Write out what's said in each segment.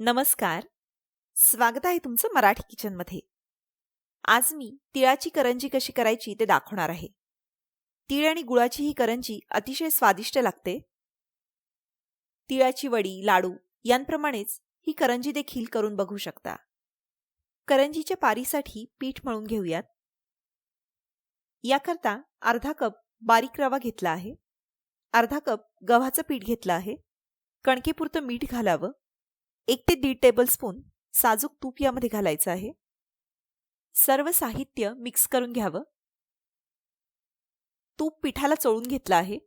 नमस्कार. स्वागत आहे तुमचं मराठी किचनमध्ये. आज मी तिळाची करंजी कशी करायची ते दाखवणार आहे. तीळ आणि गुळाची ही करंजी अतिशय स्वादिष्ट लागते. तिळाची वडी लाडू यांप्रमाणेच ही करंजी देखील करून बघू शकता. करंजीच्या पारीसाठी पीठ मळून घेऊयात. याकरता अर्धा कप बारीक रवा घेतला आहे. अर्धा कप गव्हाचं पीठ घेतलं आहे. कणकेपुरतं मीठ घालावं. एक ते दीड टेबलस्पून साजूक तूप यामध्ये घालायचं आहे. सर्व साहित्य मिक्स करून घ्यावं. तूप पिठाला चोळून घेतलं आहे.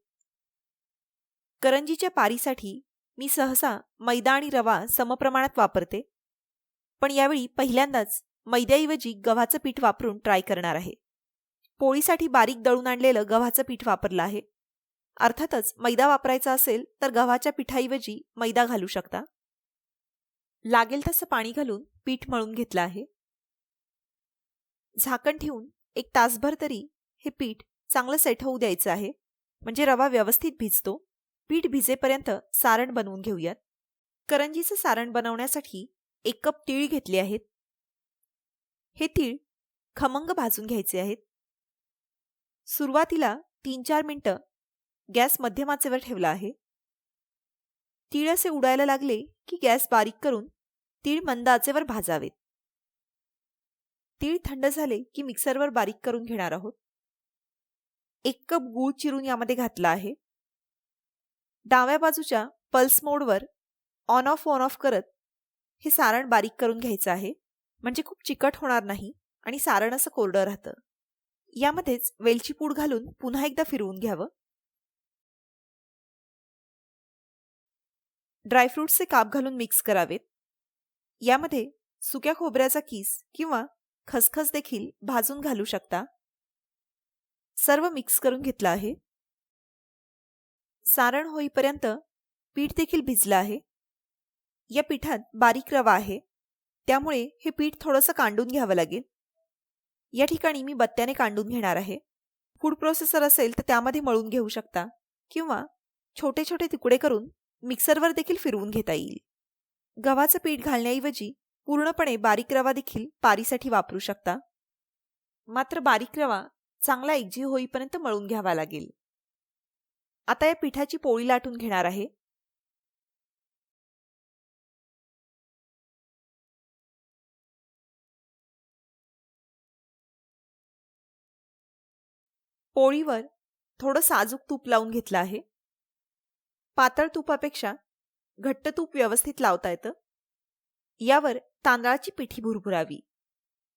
करंजीच्या पारीसाठी मी सहसा मैदा आणि रवा समप्रमाणात वापरते. पण यावेळी पहिल्यांदाच मैद्याऐवजी गव्हाचं पीठ वापरून ट्राय करणार आहे. पोळीसाठी बारीक दळून आणलेलं गव्हाचं पीठ वापरलं आहे. अर्थातच मैदा वापरायचा असेल तर गव्हाच्या पिठाऐवजी मैदा घालू शकता. लागेल तसं पाणी घालून पीठ मळून घेतलं आहे. झाकण ठेवून एक तासभर तरी हे पीठ चांगलं सेट होऊ द्यायचं आहे. म्हणजे रवा व्यवस्थित भिजतो. पीठ भिजेपर्यंत सारण बनवून घेऊयात. करंजीचं सारण बनवण्यासाठी एक कप तीळ घेतले आहेत. हे तीळ खमंग भाजून घ्यायचे आहेत. सुरुवातीला तीन चार मिनटं गॅस मध्यमाचेवर ठेवला आहे. तीळ असे उडायला लागले की गॅस बारीक करून तीळ मंद आचेवर भाजावेत. तीळ थंड झाले की मिक्सरवर बारीक करून घेणार आहोत. एक कप गूळ चिरून यामध्ये घातला आहे. डाव्या बाजूच्या पल्स मोडवर ऑन ऑफ ऑन ऑफ करत हे सारण बारीक करून घ्यायचं आहे. म्हणजे खूप चिकट होणार नाही आणि सारण असं कोरडं राहतं. यामध्येच वेलची पूड घालून पुन्हा एकदा फिरवून घ्यावं. ड्रायफ्रुट्सचे काप घालून मिक्स करावेत. यामध्ये सुक्या खोबऱ्याचा किस किंवा खसखस देखील भाजून घालू शकता. सर्व मिक्स करून घेतलं आहे. सारण होईपर्यंत पीठ देखील भिजलं आहे. या पिठात बारीक रवा आहे. त्यामुळे हे पीठ थोडंसं कांडून घ्यावं लागेल. या ठिकाणी मी बत्त्याने कांडून घेणार आहे. फूड प्रोसेसर असेल तर त्यामध्ये मळून घेऊ शकता किंवा छोटे छोटे तुकडे करून मिक्सरवर देखील फिरवून घेता येईल. गव्हाचं पीठ घालण्याऐवजी पूर्णपणे बारीक रवा देखील पारीसाठी वापरू शकता. मात्र बारीक रवा चांगला एकजीव होईपर्यंत मळून घ्यावा लागेल. आता या पिठाची पोळी लाटून घेणार आहे. पोळीवर थोडं साजूक तूप लावून घेतलं आहे. पातळ तुपापेक्षा घट्ट तूप व्यवस्थित लावता येतं. यावर तांदळाची पिठी भुरभुरावी.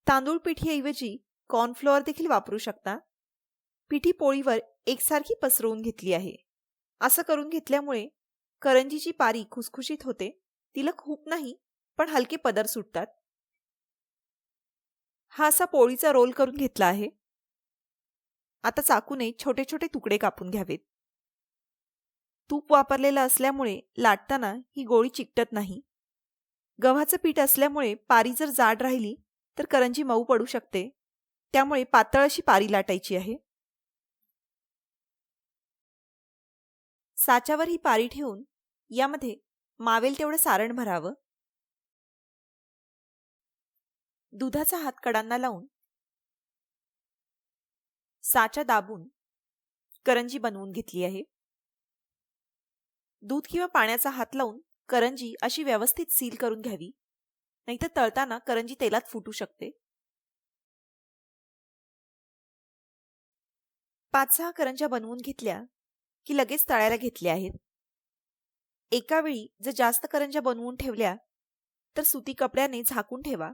तांदूळ पिठीऐवजी कॉर्नफ्लोअर देखील वापरू शकता. पिठी पोळीवर एकसारखी पसरवून घेतली आहे. असं करून घेतल्यामुळे करंजीची पारी खुसखुशीत होते. तिला खूप नाही पण हलके पदर सुटतात. हा असा पोळीचा रोल करून घेतला आहे. आता चाकूने छोटे छोटे तुकडे कापून घ्यावेत. तूप वापरलेलं असल्यामुळे लाटताना ही गोळी चिकटत नाही. गव्हाचं पीठ असल्यामुळे पारी जर जाड राहिली तर करंजी मऊ पडू शकते. त्यामुळे पातळ अशी पारी लाटायची आहे. साच्यावर ही पारी ठेवून यामध्ये मावेल तेवढं सारण भरावं. दुधाचा हात कडांना लावून साचा दाबून करंजी बनवून घेतली आहे. दूध किंवा पाण्याचा हात लावून करंजी अशी व्यवस्थित सील करून घ्यावी. नाहीतर तळताना करंजी तेलात फुटू शकते. पाच सहा करंज्या बनवून घेतल्या की लगेच तळायला घेतल्या आहेत. एका वेळी जर जास्त करंज्या बनवून ठेवल्या तर सुती कपड्याने झाकून ठेवा.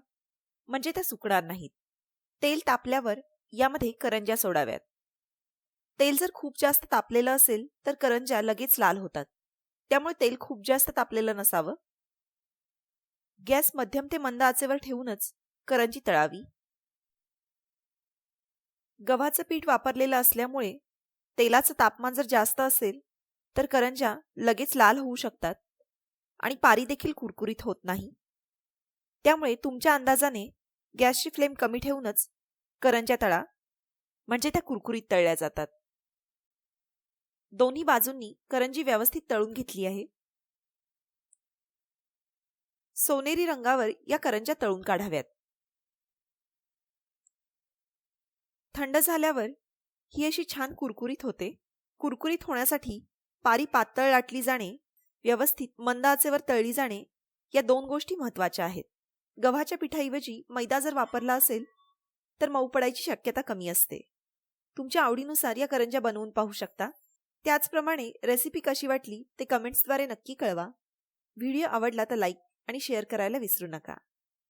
म्हणजे त्या सुकणार नाहीत. तेल तापल्यावर यामध्ये करंज्या सोडाव्यात. तेल जर खूप जास्त तापलेलं असेल तर करंज्या लगेच लाल होतात. त्यामुळे तेल खूप जास्त तापलेलं नसावं. गॅस मध्यम ते मंद आचेवर ठेवूनच करंजी तळावी. गव्हाचं पीठ वापरलेलं असल्यामुळे तेलाचं तापमान जर जास्त असेल तर करंजा लगेच लाल होऊ शकतात आणि पारी देखील कुरकुरीत होत नाही. त्यामुळे तुमच्या अंदाजाने गॅसची फ्लेम कमी ठेवूनच करंजा तळा म्हणजे त्या कुरकुरीत तळल्या जातात. दोन्ही बाजूंनी करंजी व्यवस्थित तळून घेतली आहे. सोनेरी रंगावर या करंज्या तळून काढाव्यात. थंड झाल्यावर ही अशी छान कुरकुरीत होते. कुरकुरीत होण्यासाठी पारी पातळ लाटली जाणे व्यवस्थित मंद आचेवर तळली जाणे या दोन गोष्टी महत्त्वाच्या आहेत. गव्हाच्या पिठाऐवजी मैदा जर वापरला असेल तर मऊ पडायची शक्यता कमी असते. तुमच्या आवडीनुसार या करंज्या बनवून पाहू शकता. त्याचप्रमाणे रेसिपी कशी वाटली ते कमेंट्सद्वारे नक्की कळवा. व्हिडिओ आवडला तर लाईक आणि शेअर करायला विसरू नका.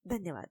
धन्यवाद.